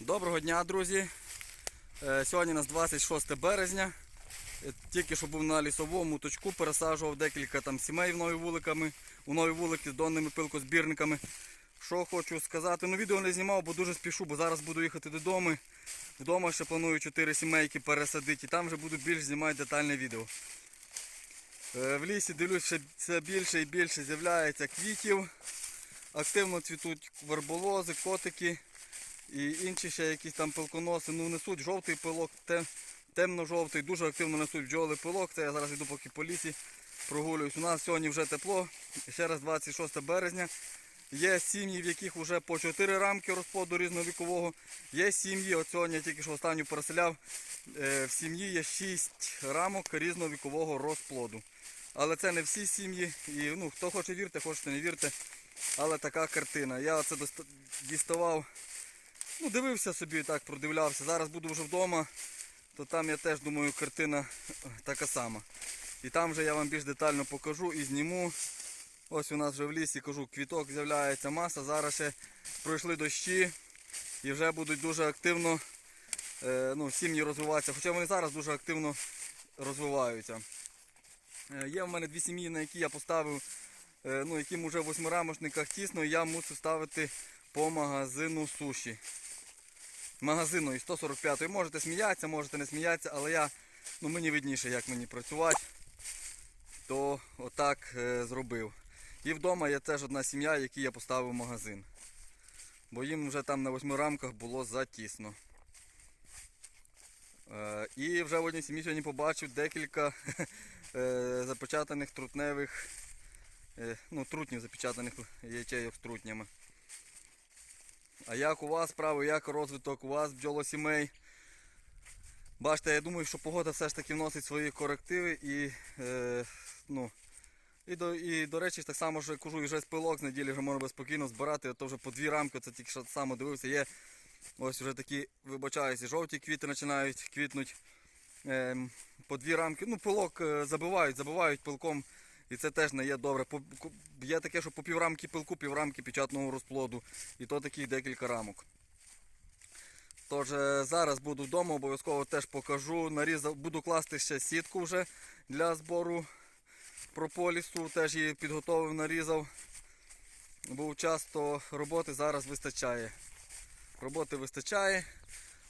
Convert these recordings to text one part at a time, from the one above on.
Доброго дня, друзі. Е, Сьогодні у нас 26 березня. Е, Тільки що був на лісовому точку, пересаджував декілька там сімей в нові вуликами, у нові вулики з донними пилкозбірниками. Що хочу сказати, ну відео не знімав, бо дуже спішу, бо зараз буду їхати додому. Вдома ще планую 4 сімейки пересадити і там вже буду більш знімати детальне відео. Е, В лісі дивлюсь, що все більше і більше з'являється квітів. Активно цвітуть верболози, котики і інші ще якісь там пилконоси. Ну несуть жовтий пилок, тем- темно-жовтий, дуже активно несуть бджоли пилок. Це я зараз йду поки по лісі прогулююсь. У нас сьогодні вже тепло. Ще раз 26 березня. Є сім'ї, в яких вже по 4 рамки розплоду різновікового. Є сім'ї, от сьогодні я тільки що останню переселяв. е, В сім'ї є 6 рамок різновікового розплоду. Але це не всі сім'ї. І ну, хто хоче вірте, хочете не вірте. Але така картина. Я це діставав, ну, дивився собі так, продивлявся. Зараз буду вже вдома, то там я теж думаю, картина е, така сама. І там вже я вам більш детально покажу і зніму. Ось у нас вже в лісі кажу, квіток з'являється маса. Зараз ще пройшли дощі і вже будуть дуже активно е, ну, сім'ї розвиватися. Хоча вони зараз дуже активно розвиваються. Е, Є в мене дві сім'ї, на які я поставив, ну, яким уже в восьмирамошниках тісно, і я мусив ставити по магазину суші. Магазину і 145-ї. Можете сміятися, можете не сміятися, але я, ну мені видніше, як мені працювати, то отак е, зробив. І вдома є теж одна сім'я, якій я поставив магазин. Бо їм вже там на восьми рамках було затісно. Е, І вже в одній сім'ї сьогодні побачив декілька е, запечатаних трутневих, е, ну, трутнів запечатаних ячейок з трутнями. А як у вас справи, як розвиток у вас бджолосімей? Бачите, я думаю, що погода все ж таки вносить свої корективи і, е, ну, і, до, і до речі, так само ж кажу, і вже з пилок з неділі вже можна спокійно збирати, то вже по дві рамки, це тільки що саме дивився, є ось вже такі, вибачаюся, жовті квіти починають квітнути. Ем, по дві рамки, ну пилок е, забивають, забивають пилком. І це теж не є добре. Є таке, що по піврамки пилку, піврамки печатного розплоду. І то таких декілька рамок. Тож е, зараз буду вдома, обов'язково теж покажу. Буду класти ще сітку вже для збору прополісу. Теж її підготовив, нарізав. Був час, то роботи зараз вистачає. Роботи вистачає.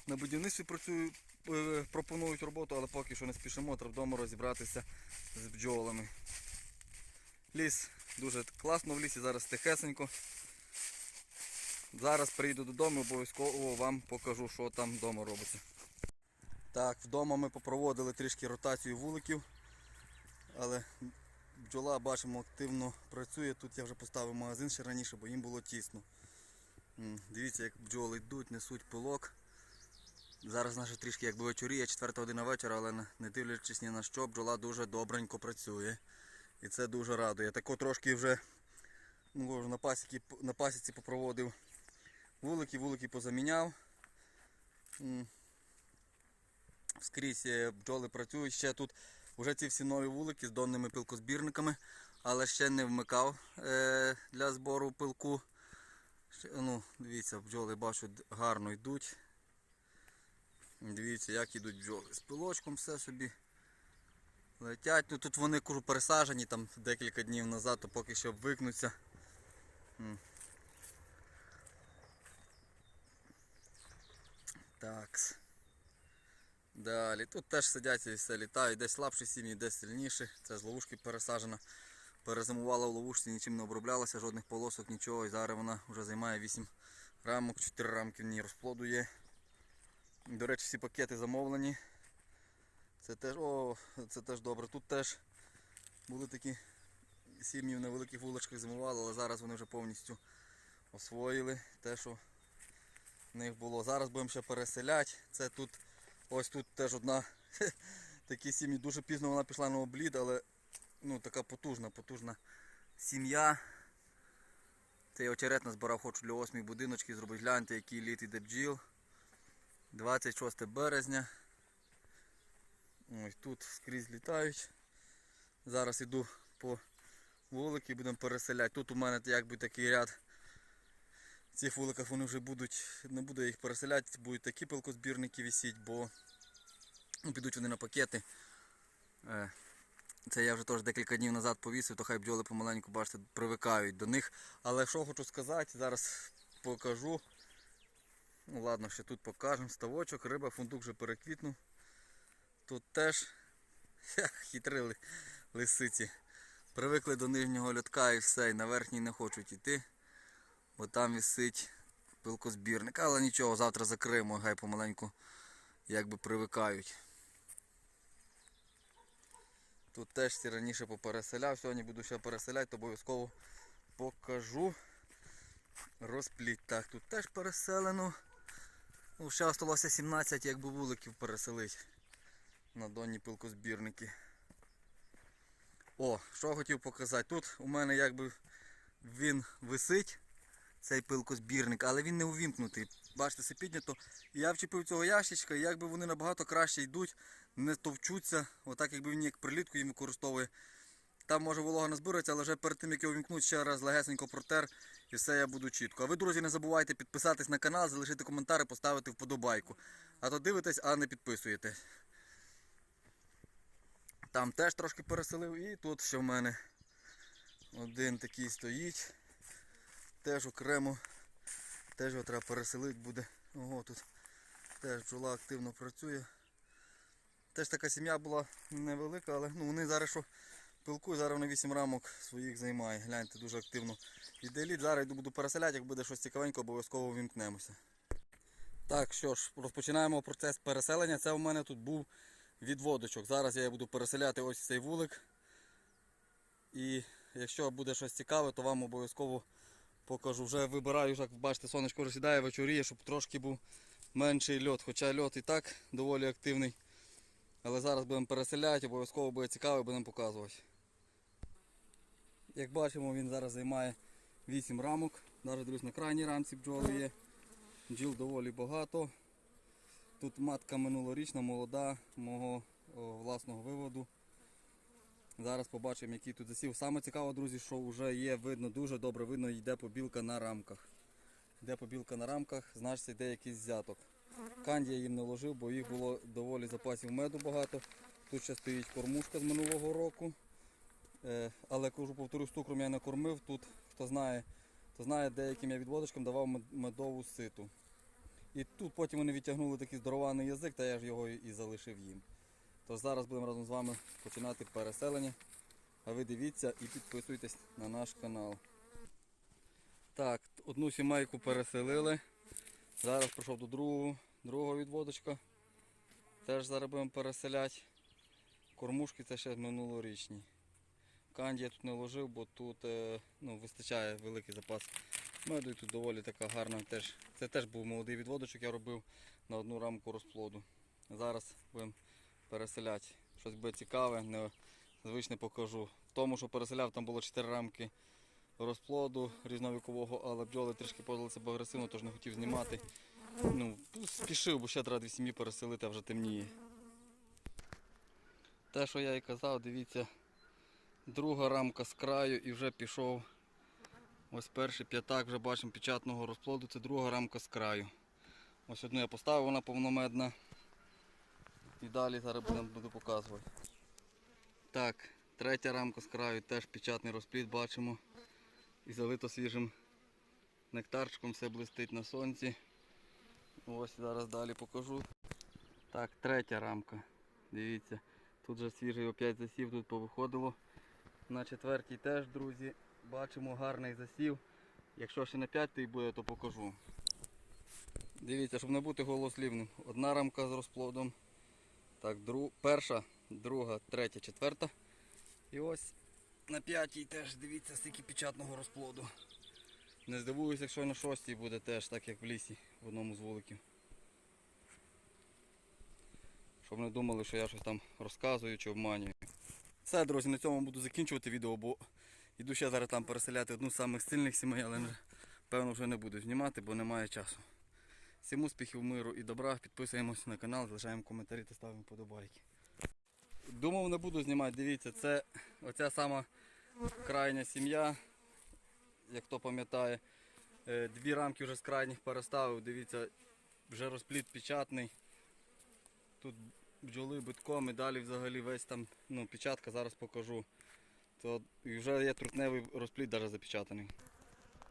На будівництві працюю, е, пропонують роботу, але поки що не спішимо, треба вдома розібратися з бджолами. Ліс дуже класно в лісі, зараз тихесенько. Зараз прийду додому, обов'язково вам покажу, що там вдома робиться. Так, вдома ми попроводили трішки ротацію вуликів, але бджола, бачимо, активно працює. Тут я вже поставив магазин ще раніше, бо їм було тісно. Дивіться, як бджоли йдуть, несуть пилок. Зараз наша трішки якби вечоріє, 4 година вечора, але не дивлячись ні на що, бджола дуже добренько працює. І це дуже радує. Тако трошки вже ну, на, пасіки, на пасіці попроводив вулики, вулики позаміняв. Скрізь е, бджоли працюють. Ще тут вже ці всі нові вулики з донними пилкозбірниками, але ще не вмикав е, для збору пилку. Ще, ну, Дивіться, бджоли бачу гарно йдуть. Дивіться, як йдуть бджоли. З пилочком все собі летять. Ну, тут вони кажу, пересаджені там декілька днів назад, то поки що викнуться. Такс. Далі. Тут теж сидять і все літають. Десь слабші сім'ї, десь сильніші. Це з ловушки пересаджена. Перезимувала в ловушці, нічим не оброблялася, жодних полосок, нічого. І зараз вона вже займає 8 рамок, 4 рамки в ній розплоду є. До речі, всі пакети замовлені. Це теж, о, це теж добре. Тут теж були такі сім'ї в невеликих вуличках зимували, але зараз вони вже повністю освоїли те, що в них було. Зараз будемо ще переселяти. Це тут, ось тут теж одна такі сім'ї. Дуже пізно вона пішла на облід, але ну, така потужна, потужна сім'я. Це я очерет назбирав, хочу для осьмих будиночків зробити. Гляньте, який літ іде бджіл. 26 березня. Ось тут скрізь літають. Зараз іду по вулики, будемо переселяти. Тут у мене якби такий ряд В цих вуликах вони вже будуть, не буду я їх переселяти, будуть такі пилкозбірники висіти, бо ну, підуть вони на пакети. Е, Це я вже теж декілька днів назад повісив, то хай бджоли помаленьку, бачите, привикають до них. Але що хочу сказати, зараз покажу. Ну ладно, ще тут покажемо. Ставочок, риба, фундук вже переквітнув. Тут теж Ха, хитрі ли- лисиці. Привикли до нижнього льотка і все, і на верхній не хочуть йти. Бо там висить пилкозбірник. Але нічого, завтра закриємо, хай помаленьку якби привикають. Тут теж всі раніше попереселяв, сьогодні буду ще переселяти, то обов'язково покажу розпліт. Так, тут теж переселено. Ну, ще залишилося 17 якби вуликів переселити на донні пилкозбірники. О, що хотів показати. Тут у мене якби він висить, цей пилкозбірник, але він не увімкнутий. Бачите, все піднято. Я вчепив цього ящичка, і якби вони набагато краще йдуть, не товчуться. Отак, якби він як прилітку їм використовує. Там може волога не збирається, але вже перед тим як його вімкнуть, ще раз легесенько протер і все я буду чітко. А ви, друзі, не забувайте підписатись на канал, залишити коментар і поставити вподобайку. А то дивитесь, а не підписуєте. Там теж трошки переселив і тут ще в мене один такий стоїть. Теж окремо. Теж його треба переселити буде. Ого, тут теж бджола активно працює. Теж така сім'я була невелика, але ну, вони зараз що пилкують, зараз вони 8 рамок своїх займає. Гляньте, дуже активно. Іде лід, зараз йду буду переселяти, як буде щось цікавенько, обов'язково вімкнемося. Так, що ж, розпочинаємо процес переселення. Це у мене тут був відводочок. Зараз я буду переселяти ось цей вулик. І якщо буде щось цікаве, то вам обов'язково покажу. Вже вибираю, як бачите, сонечко розсідає, вечоріє, щоб трошки був менший льот. Хоча льот і так доволі активний. Але зараз будемо переселяти, обов'язково буде цікаво, будемо показувати. Як бачимо, він зараз займає 8 рамок. Навіть дивлюсь, на крайній рамці бджоли є. Бджіл доволі багато. Тут матка минулорічна, молода, мого власного виводу. Зараз побачимо, який тут засів. Саме цікаво, друзі, що вже є видно, дуже добре видно, йде побілка на рамках. Йде побілка на рамках, значить йде якийсь взяток. Канді я їм не ложив, бо їх було доволі запасів меду багато. Тут ще стоїть кормушка з минулого року. Е, але кажу, повторюсь, цукром я не кормив. Тут, хто знає, хто знає, деяким я відводочкам давав медову ситу. І тут потім вони відтягнули такий здорований язик, та я ж його і залишив їм. Тож зараз будемо разом з вами починати переселення. А ви дивіться і підписуйтесь на наш канал. Так, одну сімейку переселили. Зараз прийшов до другого, другого відводочка. Теж зараз будемо переселяти. Кормушки це ще минулорічні. Канді я тут не ложив, бо тут е, ну, вистачає великий запас меду і тут доволі така гарна. Теж, це теж був молодий відводочок, я робив на одну рамку розплоду. Зараз будемо переселяти. Щось буде цікаве, незвичне покажу. В тому, що переселяв, там було 4 рамки розплоду різновікового, але бджоли трішки подали себе агресивно, тож не хотів знімати. Ну, спішив, бо ще треба дві сім'ї переселити, а вже темніє. Те, що я і казав, дивіться, друга рамка з краю і вже пішов. Ось перший п'ятак, вже бачимо печатного розплоду, це друга рамка з краю. Ось одну я поставив, вона повномедна. І далі зараз будемо буду показувати. Так, третя рамка з краю, теж печатний розплід бачимо. І залито свіжим нектарчиком, все блистить на сонці. Ось зараз далі покажу. Так, третя рамка. Дивіться, тут вже свіжий опять засів, тут повиходило. На четвертій теж, друзі, бачимо гарний засів. Якщо ще на п'ятий буде, то покажу. Дивіться, щоб не бути голослівним. Одна рамка з розплодом. Так, дру... перша, друга, третя, четверта. І ось на п'ятій теж дивіться стільки печатного розплоду. Не здивуюся, якщо на шостій буде теж, так як в лісі в одному з вуликів. Щоб не думали, що я щось там розказую чи обманюю. Все, друзі, на цьому буду закінчувати відео, бо йду ще зараз там переселяти одну з самих сильних сімей, але певно вже не буду знімати, бо немає часу. Всім успіхів, миру і добра. Підписуємось на канал, залишаємо коментарі та ставимо подобайки. Думав не буду знімати, дивіться, це оця сама крайня сім'я, як хто пам'ятає. Е, Дві рамки вже з крайніх переставив, дивіться, вже розплід печатний. Тут бджоли битком і далі взагалі весь там, ну, печатка зараз покажу. То вже є трутневий розплід навіть запечатаний.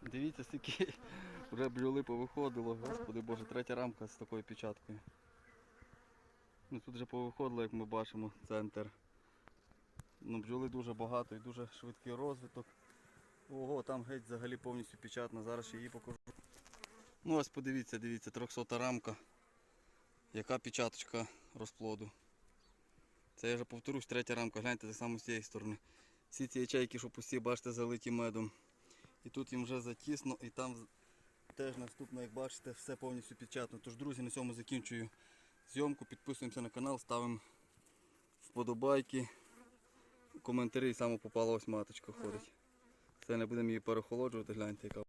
Дивіться, скільки вже бджоли повиходило, господи боже, третя рамка з такою печаткою. Ну, тут вже повиходило, як ми бачимо, центр. Ну, бджоли дуже багато і дуже швидкий розвиток. Ого, там геть взагалі повністю печатна, зараз її покажу. Ну ось подивіться, дивіться, 300 рамка. Яка печаточка розплоду. Це я вже повторюсь, третя рамка, гляньте так само з цієї сторони. Всі ці ячейки, що пусті, бачите, залиті медом. І тут їм вже затісно, і там теж наступно, як бачите, все повністю печатно. Тож, друзі, на цьому закінчую зйомку. Підписуємося на канал, ставимо вподобайки, коментарі і саме попала ось маточка ходить. Це не будемо її перехолоджувати, гляньте яка.